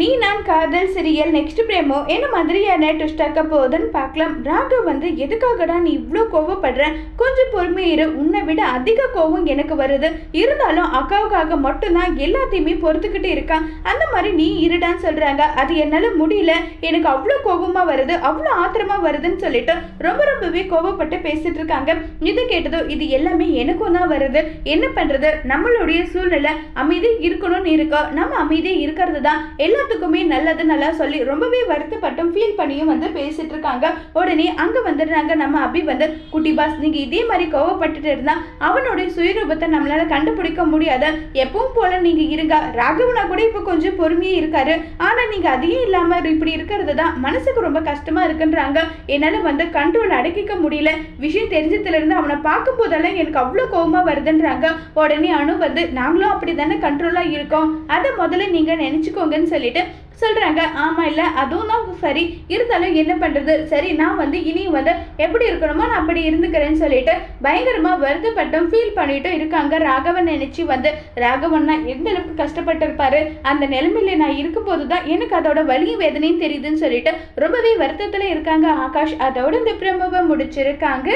நீ நான் காதல் சிரியல் நெக்ஸ்ட் பிரேமோ என்ன மாதிரியான ட்விஸ்டாக்க போகுதுன்னு பார்க்கலாம். ராகவ் வந்து எதுக்காகடா நீ இவ்வளோ கோவப்படுற? கொஞ்சம் பொறுமையா இரு. உன்னை விட அதிக கோவம் எனக்கு வருது. இருந்தாலும் அக்காவுக்காக மட்டும்தான் எல்லாத்தையுமே பொறுத்துக்கிட்டு இருக்கான் அந்த மாதிரி நீ இருடான்னு சொல்றாங்க. அது என்னால முடியல. எனக்கு அவ்வளோ கோவமா வருது. அவ்வளோ ஆத்திரமா வருதுன்னு சொல்லிட்டு ரொம்ப ரொம்பவே கோவப்பட்டு பேசிட்டு இருக்காங்க. இது கேட்டதோ இது எல்லாமே எனக்கும் தான் வருது. என்ன பண்றது? நம்மளுடைய சூழ்நிலை அமைதி இருக்கணும்னு இருக்கோ நம்ம அமைதியாக இருக்கிறது தான். எல்லாத்துக்குமே நல்லது நல்லா சொல்லி ரொம்பவே வருத்தப்பட்டும் ஃபீல் பண்ணியும் வந்து பேசிட்டு இருக்காங்க உடனே அங்க வந்துடுறாங்க. நம்ம அபி வந்து குட்டி பாஸ் நீங்க இதே மாதிரி கோவப்பட்டுட்டு இருந்தா அவனுடைய சுயரூபத்தை நம்மளால கண்டுபிடிக்க முடியாது. எப்பவும் போல நீங்க இருங்க. ராகவனா கூட இப்போ கொஞ்சம் பொறுமையாக இருக்காரு. ஆனா நீங்க அதையும் இல்லாம இப்படி இருக்கிறது தான் மனசுக்கு ரொம்ப கஷ்டமா இருக்குன்றாங்க. என்னால வந்து கண்ட்ரோல் அடக்கிக்க முடியல. விஷயம் தெரிஞ்சதுல இருந்து அவனை பார்க்கும் போதெல்லாம் எனக்கு அவ்வளோ கோவமா வருதுன்றாங்க. உடனே அணு வந்து நாங்களும் அப்படி தானே கண்ட்ரோலா இருக்கோம். அதை முதல்ல நீங்க நினைச்சுக்கோங்கன்னு சொல்லிட்டு சொல்கிறாங்க ஆமாம் இல்லை அதுவும் தான் சரி. இருந்தாலும் என்ன பண்ணுறது சரி நான் வந்து இனியும் வந்து எப்படி இருக்கணுமோ நான் அப்படி இருந்துக்கிறேன்னு சொல்லிட்டு பயங்கரமாக வருத்தப்பட்டும் ஃபீல் பண்ணிட்டும் இருக்காங்க. ராகவன் நினச்சி வந்து ராகவன்னா எந்த அளவுக்கு கஷ்டப்பட்டிருப்பாரு? அந்த நிலைமையில நான் இருக்கும்போது தான் எனக்கு அதோட வலியும் வேதனையும் தெரியுதுன்னு சொல்லிட்டு ரொம்பவே வருத்தத்தில் இருக்காங்க ஆகாஷ். அதோட இந்த பிரமவை முடிச்சிருக்காங்க.